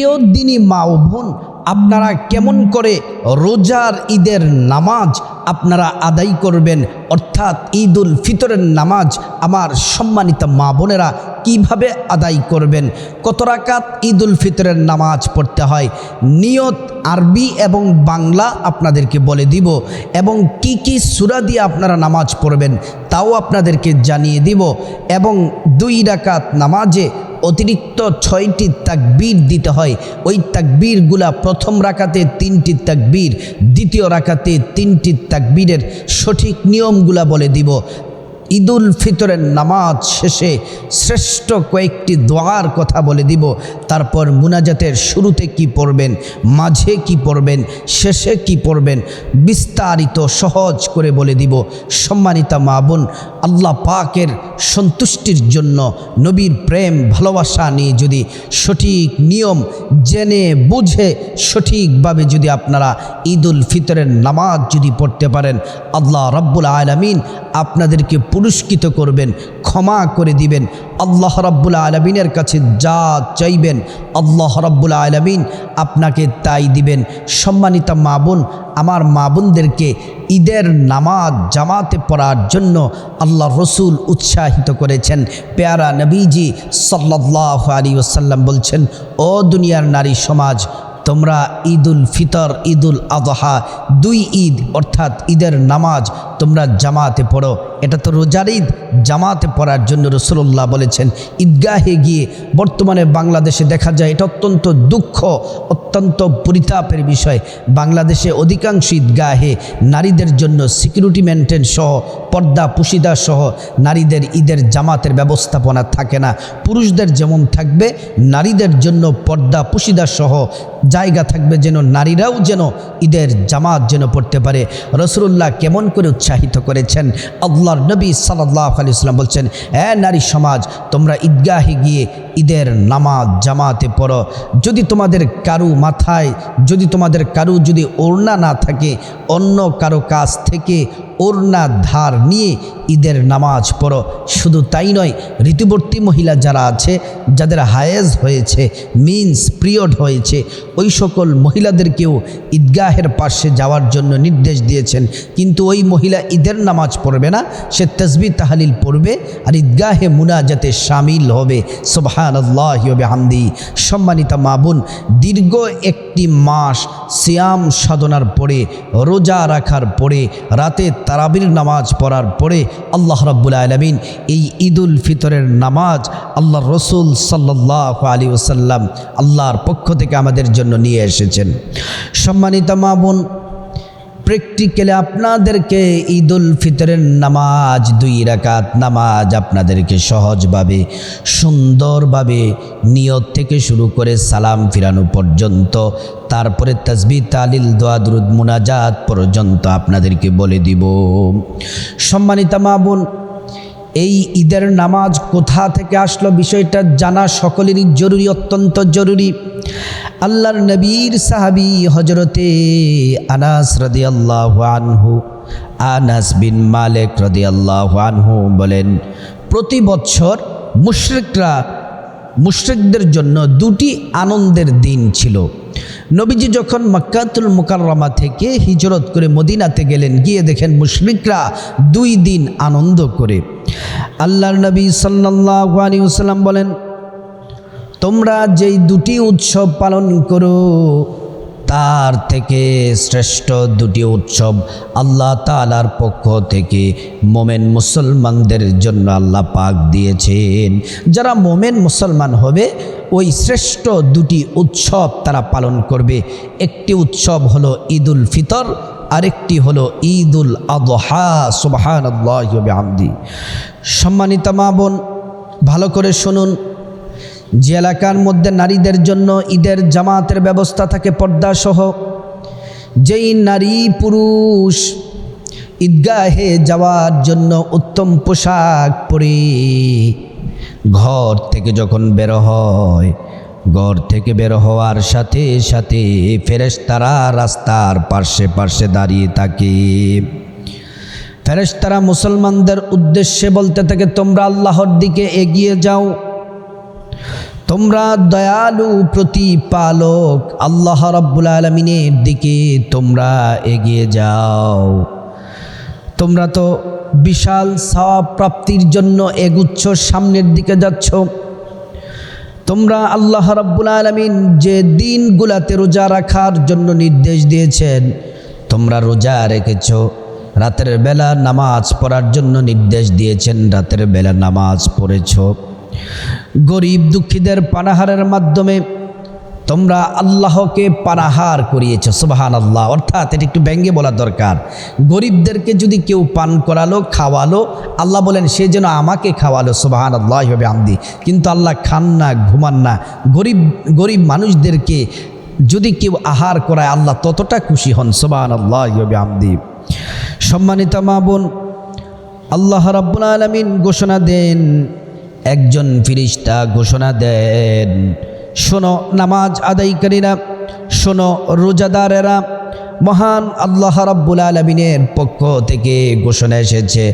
প্রিয় দিনী মা ও বোন আপনারা কেমন করে রোজার ঈদের নামাজ আপনারা আদায় করবেন? অর্থাৎ ঈদ উল ফিতরের নামাজ আমার সম্মানিত মা বোনেরা কীভাবে আদায় করবেন? কত রাকাত ঈদ উল ফিতরের নামাজ পড়তে হয়? নিয়ত আরবি এবং বাংলা আপনাদেরকে বলে দিব। এবং কি কি সুরা দিয়ে আপনারা নামাজ পড়বেন তাও আপনাদেরকে জানিয়ে দিব। এবং দুই রাকাত নামাজে অতিরিক্ত ছয়টি তাকবীর দিতে হয়। ওই তাকবীরগুলা প্রথম রাকাতে তিনটি তাকবীর, দ্বিতীয় রাকাতে তিনটি তাকবীরের সঠিক নিয়মগুলা বলে দিব। ঈদুল ফিতরের নামাজ শেষে শ্রেষ্ঠ কয়েকটি দোয়ার কথা বলে দিব। তারপর মুনাজাতের শুরুতে কি পড়বেন, মাঝে কি পড়বেন, শেষে কি পড়বেন, বিস্তারিত সহজ করে বলে দিব। সম্মানিতা মা বোন আল্লাহ পাকের সন্তুষ্টির জন্য নবীর প্রেম, ভালোবাসা নিয়ে যদি সঠিক নিয়ম জেনে, বুঝে, সঠিকভাবে যদি আপনারা ঈদুল ফিতরের নামাজ যদি পড়তে পারেন, আল্লাহ রব্বুল আলমিন আপনাদেরকে পুরস্কৃত করবেন, ক্ষমা করে দিবেন। আল্লাহ রব্বুল আলমিনের কাছে যা চাইবেন, আল্লাহ রব্বুল আলমিন আপনাকে তাই দিবেন। সম্মানিত মা বোন আমার মা বোনদেরকে ঈদের নামাজ জামাতে পড়ার জন্য আল্লাহ রসুল উৎসাহিত করেছেন। পেয়ারা নবীজি সাল্লাহ আলী ওসাল্লাম বলছেন, ও দুনিয়ার নারী সমাজ, তোমরা ঈদুল ফিতর, ঈদুল আদহা, দুই ঈদ অর্থাৎ ঈদের নামাজ তোমরা জামাতে পড়ো। এটা তো রোজার ঈদ। জামাতে পড়ার জন্য রসুল্লাহ বলেছেন, ঈদগাহে গিয়ে বর্তমানে বাংলাদেশে দেখা যায় এটা অত্যন্ত দুঃখ, অত্যন্ত পরিতাপের বিষয়। বাংলাদেশে অধিকাংশ ঈদগাহে নারীদের জন্য সিকিউরিটি মেনটেন সহ, পর্দা পুশিদা সহ নারীদের ঈদের জামাতের ব্যবস্থাপনা থাকে না। পুরুষদের যেমন থাকবে, নারীদের জন্য পর্দা পুশিদা সহ জায়গা থাকবে যেন নারীরাও যেন ঈদের জামাত যেন পড়তে পারে। রসুল্লাহ কেমন করে উৎসাহিত করেছেন। আল্লাহর নবী সাল্লাহ আলি ইসলাম বলছেন, এ নারী সমাজ, তোমরা ঈদগাহে গিয়ে ঈদের নামাজ, জামাতে পড়ো। যদি তোমাদের কারু মাথায়, যদি তোমাদের কারু যদি ওড়না না থাকে, অন্য কারও কাছ থেকে ওড়না ধার নিয়ে ঈদের নামাজ পড়ো। শুধু তাই নয় ঋতুবর্তী মহিলা যারা আছে, যাদের হায়েজ হয়েছে মিন্স পিরিয়ড হয়েছে, ওই সকল মহিলাদেরকেও ঈদগাহের পাশে যাওয়ার জন্য নির্দেশ দিয়েছেন। কিন্তু ওই মহিলা ঈদের নামাজ পড়বে না, সে তসবি তাহালিল পড়বে আর ঈদগাহে মুনাজাতে সামিল হবে। সোবহান আল্লাহ হামদি সম্মানিতা মাবুন দীর্ঘ একটি মাস সিয়াম সাধনার পরে, রোজা রাখার পরে, রাতে তারাবির নামাজ পড়ার পরে আল্লাহ রব্বুল আলমিন এই ঈদুল ফিতরের নামাজ আল্লাহ রসুল সাল্লাহ আলী ওসাল্লাম আল্লাহর পক্ষ থেকে আমাদের জন্য নিয়ে এসেছেন। সম্মানিত মা বোন প্র্যাকটিক্যালি আপনাদেরকে ঈদ উল ফিতরের নামাজ, দুই রাকাত নামাজ আপনাদেরকে সহজভাবে, সুন্দরভাবে নিয়ত থেকে শুরু করে সালাম ফিরানো পর্যন্ত, তারপরে তসবি তালিল দোয়াদুরুদ মুনাজাত পর্যন্ত আপনাদেরকে বলে দিব। সম্মানিতা মা বোন এই ঈদের নামাজ কোথা থেকে আসলো বিষয়টা জানা সকলেরই জরুরি, অত্যন্ত জরুরি। আল্লাহর নবীর সাহাবি হজরতে আনাস রদি আল্লাহ আনহু, আনাস বিন মালেক রদি আল্লাহ আনহু বলেন, প্রতি বছর মুশরিকরা মুশরিকদের জন্য দুটি আনন্দের দিন ছিল। নবীজি যখন মক্কাতুল মুকাররমা থেকে হিজরত করে মদিনাতে গেলেন, গিয়ে দেখেন মুশরিকরা দুই দিন আনন্দ করে। আল্লাহর নবী সাল্লি সাল্লাম বলেন, তোমরা যেই দুটি উৎসব পালন করো তার থেকে শ্রেষ্ঠ দুটি উৎসব আল্লাহ তালার পক্ষ থেকে মোমেন মুসলমানদের জন্য আল্লাহ পাক দিয়েছেন। যারা মোমেন মুসলমান হবে, ওই শ্রেষ্ঠ দুটি উৎসব তারা পালন করবে। একটি উৎসব হলো ঈদুল ফিতর, আরেকটি হলো ঈদুল আদহা। সুবাহান আমদি সম্মানিত মা বোন, ভালো করে শুনুন যে এলাকার মধ্যে নারীদের জন্য ঈদের জামাতের ব্যবস্থা থাকে পর্দাসহ, যেই নারী পুরুষ ঈদগাহে যাওয়ার জন্য উত্তম পোশাক পরে ঘর থেকে যখন বের হয়, ঘর থেকে বের হওয়ার সাথে সাথে ফেরেশতারা রাস্তার পার্শ্বে পার্শ্বে দাঁড়িয়ে থাকে। ফেরেশতারা মুসলমানদের উদ্দেশ্যে বলতে থাকে, তোমরা আল্লাহর দিকে এগিয়ে যাও। তোমরা দয়ালু প্রতিপালক আল্লাহ রব্বুল আলমিনের দিকে তোমরা এগিয়ে যাও। তোমরা তো বিশাল সওয়াব প্রাপ্তির জন্য এগুচ্ছ সামনের দিকে যাচ্ছ। তোমরা আল্লাহ রব্বুল আলমিন যে দিনগুলাতে রোজা রাখার জন্য নির্দেশ দিয়েছেন, তোমরা রোজা রেখেছ। রাতের বেলা নামাজ পড়ার জন্য নির্দেশ দিয়েছেন, রাতের বেলা নামাজ পড়েছ। গরিব দুঃখীদের পানাহারের মাধ্যমে তোমরা আল্লাহকে পানাহার করিয়েছ সুবাহান আল্লাহ অর্থাৎ এটা একটু ব্যঙ্গে বলা দরকার। গরিবদেরকে যদি কেউ পান করালো, খাওয়ালো, আল্লাহ বলেন, সে যেন আমাকে খাওয়ালো সুবাহান আল্লাহ হবে আমদি। কিন্তু আল্লাহ খান না, ঘুমান না। গরিব গরিব মানুষদেরকে যদি কেউ আহার করায়, আল্লাহ ততটা খুশি হন সুবাহান আল্লাহ হবে আমদি। সম্মানিত মা বোন, আল্লাহ রাব্বুল আলমিন ঘোষণা দেন একজন ফিরিস্তা ঘোষণা দেন, শোনো নামাজ আদায়কারীরা, শোনো রোজাদারেরা, মহান আল্লাহ রাব্বুল আলমিনের পক্ষ থেকে ঘোষণা এসেছে,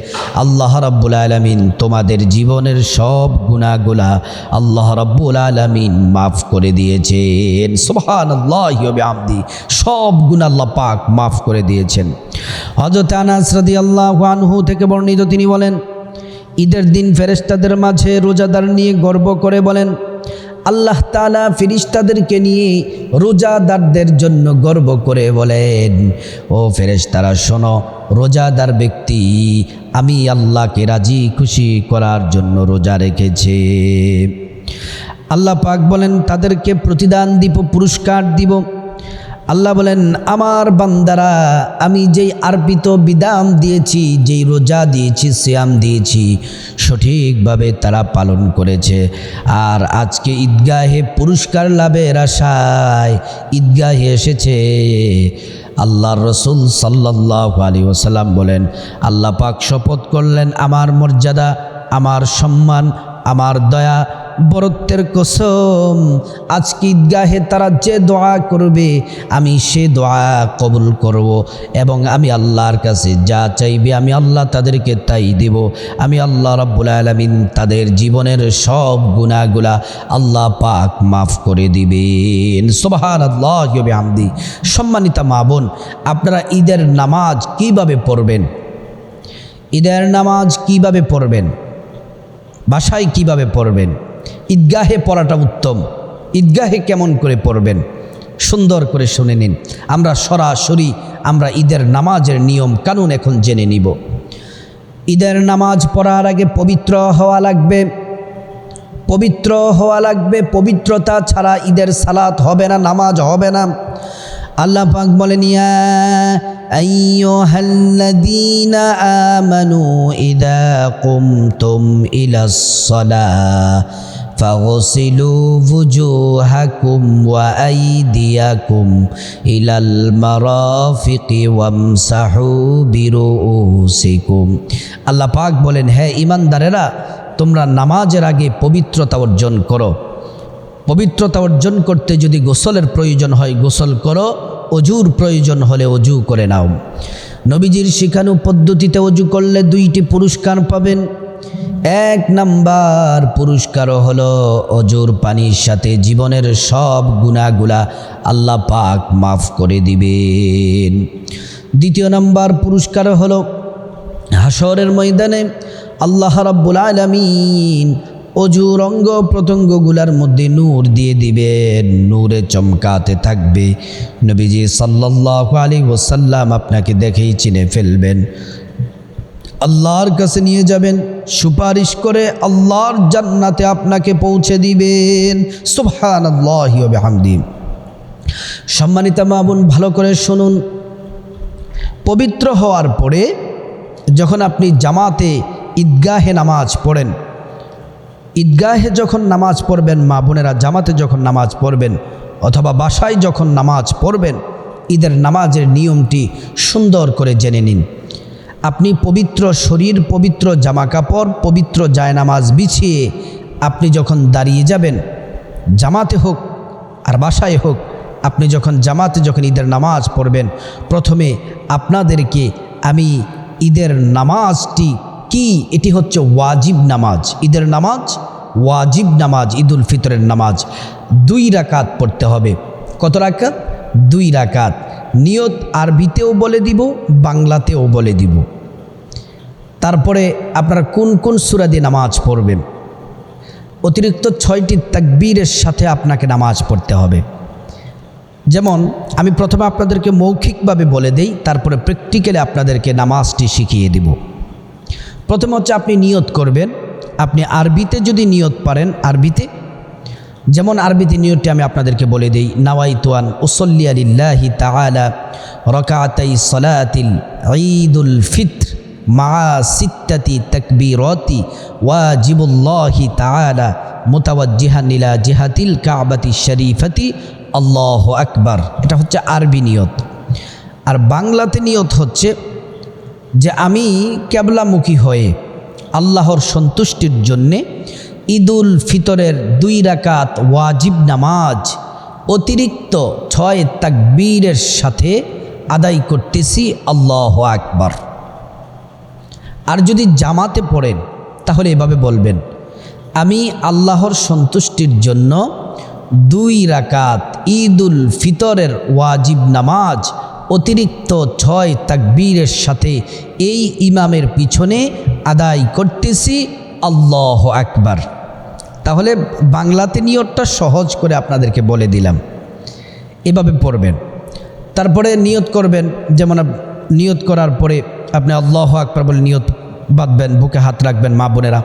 আল্লাহ রাব্বুল আলমিন তোমাদের জীবনের সব গুণাগুলা আল্লাহ রাব্বুল আলমিন মাফ করে দিয়েছেন। সোহান আল্লাহ আমদি সব গুণ আল্লাহ পাক মাফ করে দিয়েছেন। হজরত আনাস রাদি আল্লাহ আনহু থেকে বর্ণিত তিনি বলেন ঈদের দিন ফেরেস্তাদের মাঝে রোজাদার নিয়ে গর্ব করে বলেন, আল্লাহ তালা ফিরিস্তাদেরকে নিয়ে রোজাদারদের জন্য গর্ব করে বলেন, ও ফেরেশতারা, শোনো, রোজাদার ব্যক্তি আমি আল্লাহকে রাজি খুশি করার জন্য রোজা রেখেছে। আল্লাহ পাক বলেন, তাদেরকে প্রতিদান দিব, পুরস্কার দিব। আল্লাহ বলেন, আমার বান্দারা, আমি যেই আরপিত বিধান দিয়েছি, যেই রোজা দিয়েছি শ্যাম দিয়েছি, সঠিকভাবে তারা পালন করেছে। আর আজকে ঈদগাহে পুরস্কার লাভের আশায় ঈদগাহে এসেছে। আল্লাহ রসুল সাল্লাহ আলী ওসাল্লাম বলেন, আল্লাহ পাক শপথ করলেন, আমার মর্যাদা, আমার সম্মান আমার দয়া, বরত্বের কসম। আজকে ঈদগাহে তারা যে দোয়া করবে, আমি সে দোয়া কবুল করব এবং আমি আল্লাহর কাছে যা চাইবে, আমি আল্লাহ তাদেরকে তাই দিব। আমি আল্লাহ রব্বুল আলমিন তাদের জীবনের সব গুণাগুলা আল্লাহ পাক মাফ করে দিবেন। সোবাহান আল্লাহ আমদি সম্মানিতা মা বোন, আপনারা ঈদের নামাজ কীভাবে পড়বেন? ঈদের নামাজ কীভাবে পড়বেন? বাসায় কীভাবে পড়বেন? ঈদগাহে পড়াটা উত্তম। ঈদগাহে কেমন করে পড়বেন? সুন্দর করে শুনে নিন। আমরা সরাসরি আমরা ঈদের নামাজের নিয়ম কানুন এখন জেনে নিব। ঈদের নামাজ পড়ার আগে পবিত্র হওয়া লাগবে। পবিত্র হওয়া লাগবে। পবিত্রতা ছাড়া ঈদের সালাত হবে না, নামাজ হবে না। আল্লাহ পাক বলেন ইয়া আইয়ুহাল্লাযীনা আমানু ইযা কুমতুম ইলাস সালাহ فاغسلوا وجوهكم وأيديكم إلى المرافق وامسحوا برؤوسكم আল্লাহ পাক বলেন হ্যাঁ ইমানদারেরা তোমরা নামাজের আগে পবিত্রতা অর্জন করো পবিত্রতা অর্জন করতে যদি গোসলের প্রয়োজন হয়, গোসল করো। অজুর প্রয়োজন হলে অজু করে নাও। নবীজির শিখানু পদ্ধতিতে অজু করলে দুইটি পুরস্কার পাবেন। এক নাম্বার পুরস্কার হলো অজুর পানির সাথে জীবনের সব গুণাগুলা আল্লাহ পাক মাফ করে দিবেন। দ্বিতীয় নাম্বার পুরস্কার হলো হাসরের ময়দানে আল্লাহ রাব্বুল আলামিন অজুর অঙ্গ মধ্যে নূর দিয়ে দিবেন। নূরে চমকাতে থাকবে। নবীজি সাল্লাহ আলী ওসাল্লাম আপনাকে দেখেই চিনে ফেলবেন। আল্লাহর কাছে নিয়ে যাবেন, সুপারিশ করে আল্লাহর জান্নাতে আপনাকে পৌঁছে দিবেন। সুবহান আল্লাহ হামদি সম্মানিতা মামুন ভালো করে শুনুন। পবিত্র হওয়ার পরে যখন আপনি জামাতে ঈদগাহে নামাজ পড়েন ঈদগাহে যখন নামাজ পড়বেন, মা বোনেরা জামাতে যখন নামাজ পড়বেন অথবা বাসায় যখন নামাজ পড়বেন, ঈদের নামাজের নিয়মটি সুন্দর করে জেনে নিন। আপনি পবিত্র শরীর, পবিত্র জামা কাপড় পবিত্র জায়নামাজ বিছিয়ে আপনি যখন দাঁড়িয়ে যাবেন, জামাতে হোক আর বাসায় হোক, আপনি যখন জামাতে যখন ঈদের নামাজ পড়বেন, প্রথমে আপনাদেরকে আমি ঈদের নামাজটি কি? এটি হচ্ছে ওয়াজিব নামাজ, ঈদের নামাজ। ওয়াজিব নামাজ, ঈদুল ফিতরের নামাজ। দুই রাকাত পড়তে হবে। কত রাকাত? দুই রাকাত। নিয়ত আরবিতেও বলে দিব, বাংলাতেও বলে দিব। তারপরে আপনারা কোন কোন সুরা দিয়ে নামাজ পড়বেন? অতিরিক্ত ছয়টি তাকবীরের সাথে আপনাকে নামাজ পড়তে হবে। যেমন, আমি প্রথমে আপনাদেরকে মৌখিকভাবে বলে দেই, তারপরে প্র্যাকটিক্যালি আপনাদেরকে নামাজটি শিখিয়ে দিব। প্রথমে হচ্ছে আপনি নিয়ত করবেন। আপনি আরবিতে যদি নিয়ত পারেন, আরবিতে। যেমন আরবিতে নিয়তটি আমি আপনাদেরকে বলে দিই নাওয়াইতুয়ান ওসল্লি আলিল্লাহি তাআলা রকাতাই সলাতিল ঈদুল ফিত্র মা সিত্তাতি তাকবীরতি ওয়াজিবুল্লাহি তাআলা মুতাওয়াজ্জিহান ইলা জিহাতিল কাবাতি শরীফতি। আল্লাহ আকবার। এটা হচ্ছে আরবি নিয়ত। আর বাংলাতে নিয়ত হচ্ছে যে আমি ক্যাবলামুখী হয়ে আল্লাহর সন্তুষ্টির জন্যে ঈদুল ফিতরের দুই রাকাত ওয়াজিব নামাজ, অতিরিক্ত ছয় তাকবীরের সাথে আদায় করতেছি আল্লাহ আকবার। আর যদি জামাতে পড়েন, তাহলে এভাবে বলবেন, আমি আল্লাহর সন্তুষ্টির জন্য দুই রাকাত ঈদুল ফিতরের ওয়াজিব নামাজ অতিরিক্ত ছয় তাকবীরের সাথে এই ইমামের পিছনে আদায় করতেছি আল্লাহ আকবার। তাহলে বাংলাতে নিয়তটা সহজ করে আপনাদেরকে বলে দিলাম। এভাবে পড়বেন। তারপরে নিয়ত করবেন, যেমন নিয়ত করার পরে আপনি আল্লাহ আকবার বলে নিয়ত বাঁধবেন, বুকে হাত রাখবেন মা বোনেরা।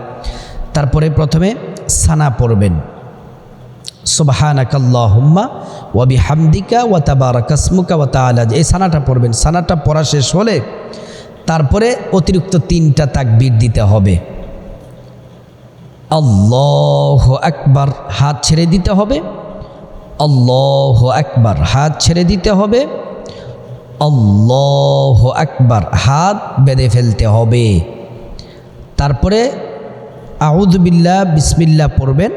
তারপরে প্রথমে সানা পড়বেন। সুবাহানাকাল্লাহুম্মা ওয়াবি হামদিকা ওয়া তাবারাকাসমুকা ওয়া তাআলা। এই সানাটা পড়বেন। সানাটা পড়া শেষ হলে তারপরে অতিরিক্ত তিনটা তাকবীর দিতে হবে। আল্লাহ আকবার, হাত ছেড়ে দিতে হবে। আল্লাহ আকবার, হাত ছেড়ে দিতে হবে। আল্লাহ আকবার, হাত বেঁধে ফেলতে হবে। তারপরে আউদবিল্লা বিসমিল্লা পড়বেন।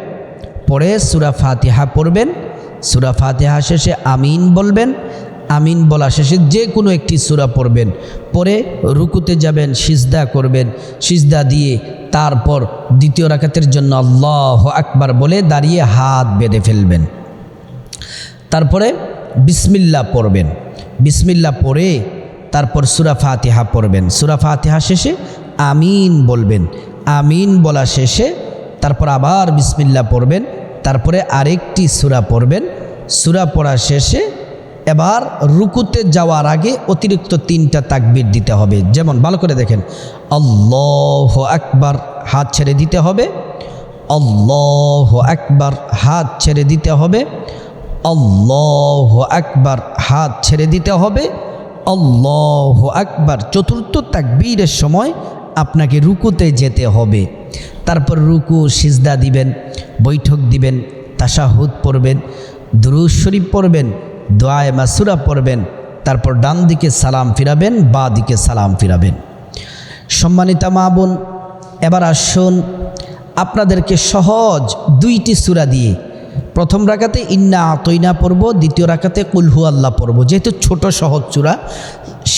পরে সুরা ফাতিহা পড়বেন, সুরা ফাতিহা শেষে আমিন বলবেন, আমিন বলা শেষে যে কোনো একটি সুরা পড়বেন পরে রুকুতে যাবেন, সিজদা করবেন, সিজদা দিয়ে তারপর দ্বিতীয় রাকাতের জন্য আল্লাহ আকবার বলে দাঁড়িয়ে হাত বেঁধে ফেলবেন। তারপরে বিসমিল্লা পড়বেন, বিসমিল্লা পড়ে তারপর সুরা ফাতিহা পড়বেন, সুরা ফাতিহা শেষে আমিন বলবেন, আমিন বলা শেষে তারপর আবার বিসমিল্লা পড়বেন তারপরে আরেকটি সুরা পড়বেন। সুরা পড়া শেষে এবার রুকুতে যাওয়ার আগে অতিরিক্ত তিনটা তাকবির দিতে হবে। যেমন, ভালো করে দেখেন, আল্লাহ আকবার, হাত ছেড়ে দিতে হবে। আল্লাহ আকবার, হাত ছেড়ে দিতে হবে। আল্লাহ আকবার, হাত ছেড়ে দিতে হবে। আল্লাহ আকবার, চতুর্থ তাকবীরের সময় আপনাকে রুকুতে যেতে হবে। তারপর রুকু, সিজদা দিবেন, বৈঠক দিবেন তাশাহুদ পড়বেন দুরুজ শরীফ পড়বেন, দোয়ায় মাসুরা পড়বেন, তারপর ডান দিকে সালাম ফিরাবেন, বা দিকে সালাম ফিরাবেন। সম্মানিতা মা বোন, এবার আসুন আপনাদেরকে সহজ দুইটি সুরা দিয়ে প্রথম রাখাতে ইন্না আতইনা পড়ব, দ্বিতীয় রাখাতে কুলহু আল্লাহ পড়ব। যেহেতু ছোট সহজ চূড়া,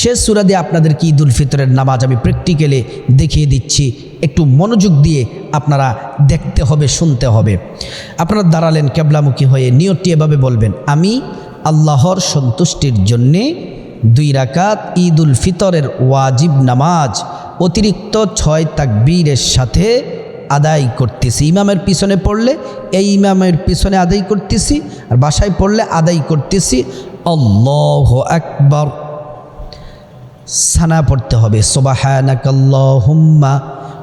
শেষ চূড়া দিয়ে আপনাদেরকে ঈদুল ফিতরের নামাজ আমি প্র্যাকটিক্যালে দেখিয়ে দিচ্ছি। একটু মনোযোগ দিয়ে আপনারা দেখতে হবে, শুনতে হবে। আপনারা দাঁড়ালেন কেবলামুখী হয়ে, নিয়তটি এভাবে বলবেন, আমি আল্লাহর সন্তুষ্টির জন্যে দুই রাকাত ঈদুল ফিতরের ওয়াজিব নামাজ অতিরিক্ত ছয় তাকবীরের সাথে আদায় করতেছি। ইমামের পিছনে পড়লে এই ইমামের পিছনে আদায় করতেছি আর বাসায় পড়লে আদায় করতেছি। আল্লাহ একবার সানা পড়তে হবে। সোবাহানাকাল্লাহুম্মা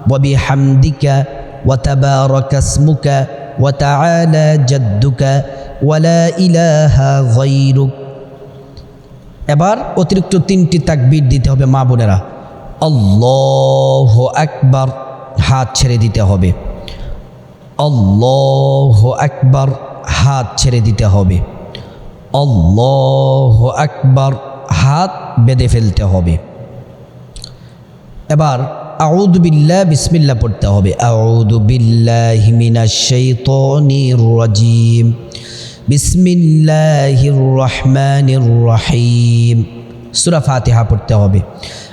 ওয়াবি হামদিকা ওয়াতাবারাকাসমুকা ওয়াতাআলা জাদ্দুকা ওয়ালা ইলাহা গায়রুক। এবার অতিরিক্ত তিনটি তাকবীর দিতে হবে মা বোনেরা। আল্লাহ আকবার। হাত ছেড়ে দিতে হবে। আল্লাহ একবার হাত ছেড়ে দিতে হবে। আল্লাহ একবার হাত বেঁধে ফেলতে হবে। এবার আউদ বিল্লাহ বিসমিল্লা পড়তে হবে। আউদ বিল্লাহ মিনাশ শাইতানির রাজিম। বিসমিল্লাহির রহমানির রহিম। সুরা ফাতিহা পড়তে হবে।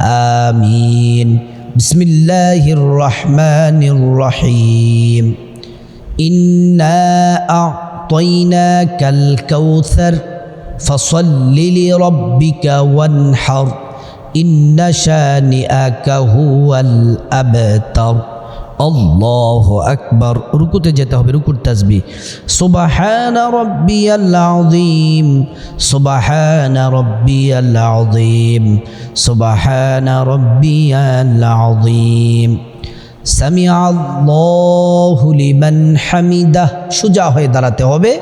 آمين. بسم الله الرحمن الرحيم. إنا أعطيناك الكوثر فصل لربك وانحر. إن شانئك هو الأبتر. আল্লাহ আকবার। রুকুতে যেতে হবে, রুকুর তাসবি সুবাহান রব্বি আল্লাহিম সুবাহান রব্বি আল্লাহিম সুবাহান রব্বি আল্লাহিম সামি আল্লাহু লিমান হামিদাহ। সুজা হয়ে দাঁড়াতে হবে,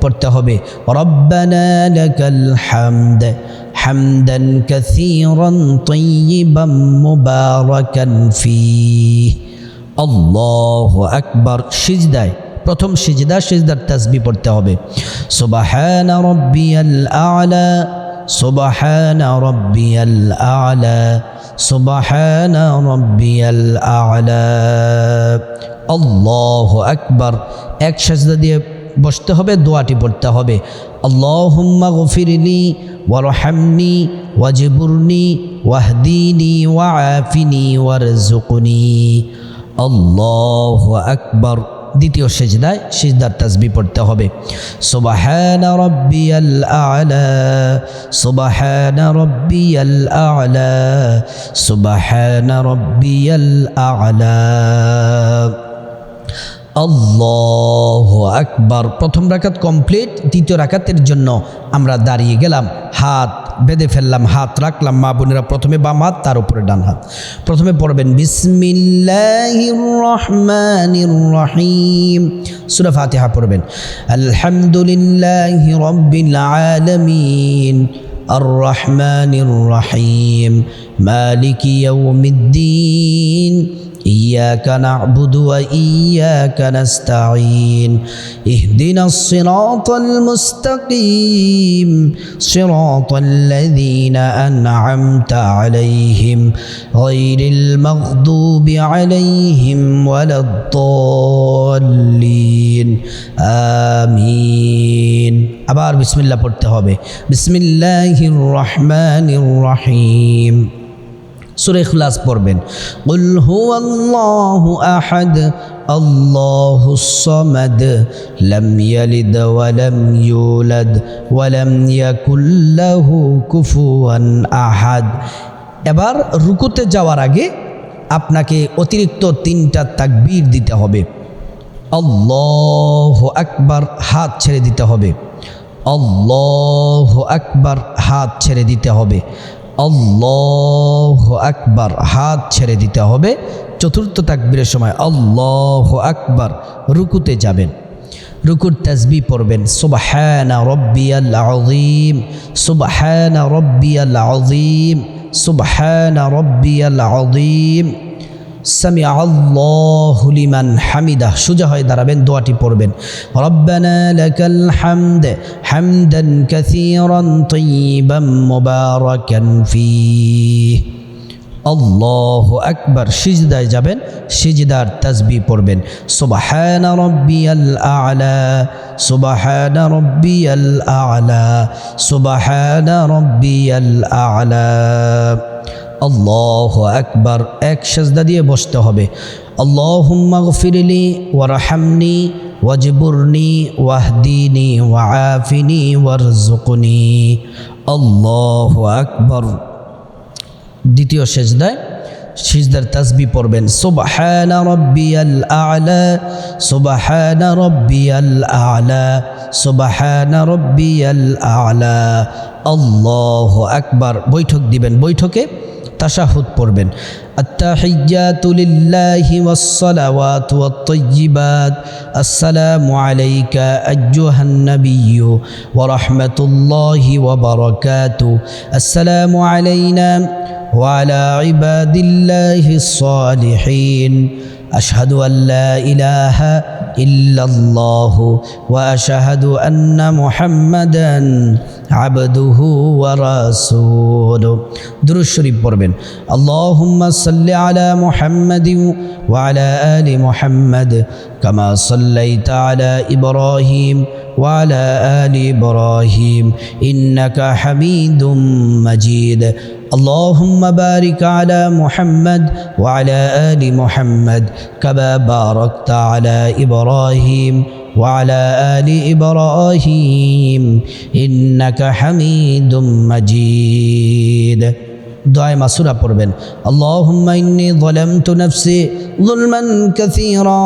পড়তে হবে। রব্বানা লাকাল হামদ, হামদান কাসীরান তাইয়িবাম মুবারাকান ফীহ। আল্লাহু আকবার সিজদায়। প্রথম সিজদা, সিজদার তাসবি পড়তে হবে। সুবহানা রাব্বিয়াল আ'লা, সুবহানা রাব্বিয়াল আ'লা, সুবহান রব্বিয়াল আ'লা। আল্লাহু আকবার। এক সাজদা দিয়ে বসতে হবে, দোয়াটি পড়তে হবে। আল্লাহুম্মা গফিরলি ওয়ারহামনি ওয়াজবুরনি ওয়াহদিনি ওয়াআফিনি ওয়ারজুকনি আল্লাহু আকবর। দ্বিতীয় সেজদায় সিজদার তাসবি পড়তে হবে। সুবাহান রব্বিয়াল আলা, সুবাহান রব্বিয়াল আলা, সুবাহান রব্বিয়াল আলা। আল্লাহ আকবার প্রথম রাকাত কমপ্লিট দ্বিতীয় রাকাতের জন্য আমরা দাঁড়িয়ে গেলাম হাত বেঁধে ফেললাম হাত রাখলাম মা বোনেরা প্রথমে বাম হাত তার উপরে ডান হাত প্রথমে পড়বেন বিসমিল্লাহির রহমানির রহিম সূরা ফাতিহা পড়বেন আলহামদুলিল্লাহি রাব্বিল আলামিন الرحمن الرحيم مالك يوم الدين إياك نعبد وإياك نستعين اهدنا الصراط المستقيم صراط الذين أنعمت عليهم غير المغضوب عليهم ولا الضالين آمين আবার বিসমিল্লাহ পড়তে হবে বিসমিল্লাহির রহমানির রহিম সুরে ইখলাস পড়বেন। কুল হুয়াল্লাহু আহাদ আল্লাহুস সামাদ, লাম ইয়ালিদ ওয়া লাম ইউলাদ, ওয়া লাম ইয়াকুল লাহু কুফুয়ান আহাদ। এবার রুকুতে যাওয়ার আগে আপনাকে অতিরিক্ত তিনটা তাকবীর দিতে হবে। আল্লাহ আকবার হাত ছেড়ে দিতে হবে। আল্লাহ আকবার হাত ছেড়ে দিতে হবে। আল্লাহ আকবার হাত ছেড়ে দিতে হবে। চতুর্থ তাকবীরের সময় আল্লাহ আকবার রুকুতে যাবেন। রুকুর তাজবি পড়বেন, সুবহানা রব্বিয়াল আজিম সুবহানা রব্বিয়াল আজিম সুবহানা রব্বিয়াল আযীম। সামি আল্লাহ লিমান হামিদা। সুজা হয়ে দাঁড়াবেন, দোয়াটি পড়বেন। রব্বানা লাকাল হামদ হামদান কাসীরান তাইয়িবান মুবারাকান ফীহ। আল্লাহ আকবার। সিজদায় যাবেন, সিজদার তাসবি পড়বেন। সুবহান রব্বিয়াল আলা, সুবহান রব্বিয়াল আলা, সুবহান রব্বিয়াল আলা। আল্লাহ আকবার, এক সাজদা দিয়ে বসতে হবে। আল্লাহুম্মা গফিরলি ওয়ারহামনি ওয়াজবুরনি, ওয়াহদিনি, ওয়াআফিনি ওয়ারজুকনি আল্লাহু আকবার। দ্বিতীয় সেজদায় সিজদার তাসবি পড়বেন। সুবহানা রব্বিয়াল আ'লা, সুবহানা রব্বিয়াল আ'লা, সুবহানা রব্বিয়াল আ'লা। আল্লাহু আকবার। বৈঠক দিবেন। বৈঠকে التشهد পড়বেন। التحيات لله والصلوات والطيبات السلام عليك أيها النبي ورحمة الله وبركاته. السلام علينا وعلى عباد الله الصالحين. أشهد أن لا إله إلا الله إلا الله وأشهد أن محمدا عبده ورسوله درود شريف بربن اللهم صل على محمد وعلى آل محمد كما صليت على إبراهيم وعلى آل إبراهيم إنك حميد مجيد اللهم بارك على محمد وعلى آل محمد كما باركت على إبراهيم وعلى آل إبراهيم إنك حميد مجيد دعاء مسورة পড়বেন اللهم إني ظلمت نفسي ظلما كثيرا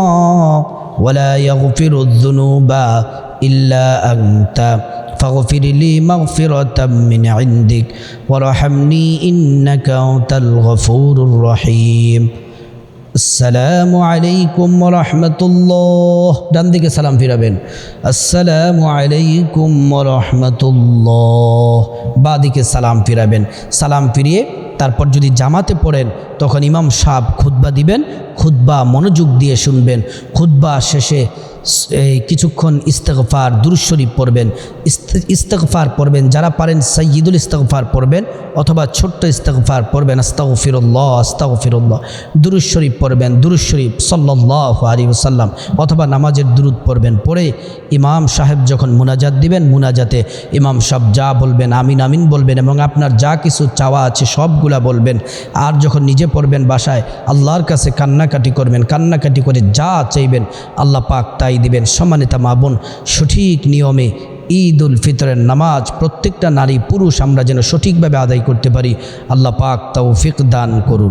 ولا يغفر الذنوب إلا أنت فاغفر لي مغفرة من عندك وارحمني إنك أنت الغفور الرحيم আসসালামু আলাইকুম রহমতুল্লাহ ডান দিকে সালাম ফিরাবেন আসসালামু আলাইকুম রহমতুল্লাহ বা দিকে সালাম ফিরাবেন সালাম ফিরিয়ে তারপর যদি জামাতে পড়েন তখন ইমাম সাহেব খুতবা দিবেন খুতবা মনোযোগ দিয়ে শুনবেন খুতবা শেষে স- এই কিছুক্ষণ ইস্তেগফার দুরুশরীফ পড়বেন। ইস্তে- ইস্তেগফার পড়বেন, যারা পারেন সৈয়দুল ইস্তেগফার পড়বেন অথবা ছোট্ট ইস্তেগফার পড়বেন আস্তাগ ফিরুল্লাহ আস্তাগ ফিরুল্লাহ দুরুশরীফ পড়বেন দুরুশরীফ সাল্লাহ আলী ওসাল্লাম অথবা নামাজের দুরুদ পড়বেন, পড়ে ইমাম সাহেব যখন মুনাজাত দিবেন, মুনাজাতে ইমাম সাহেব যা বলবেন, আমিন আমিন বলবেন এবং আপনার যা কিছু চাওয়া আছে সবগুলা বলবেন। আর যখন নিজে পড়বেন বাসায়, আল্লাহর কাছে কান্নাকাটি করবেন, কান্নাকাটি করে যা চাইবেন, আল্লাহ পাক তাই দিবেন। সম্মানিত মা বোন, সঠিক নিয়মে ঈদ উল ফিতরের নামাজ প্রত্যেকটা নারী পুরুষ আমরা যেন সঠিকভাবে আদায় করতে পারি। আল্লাহ পাক তাও ফিক দান করুন।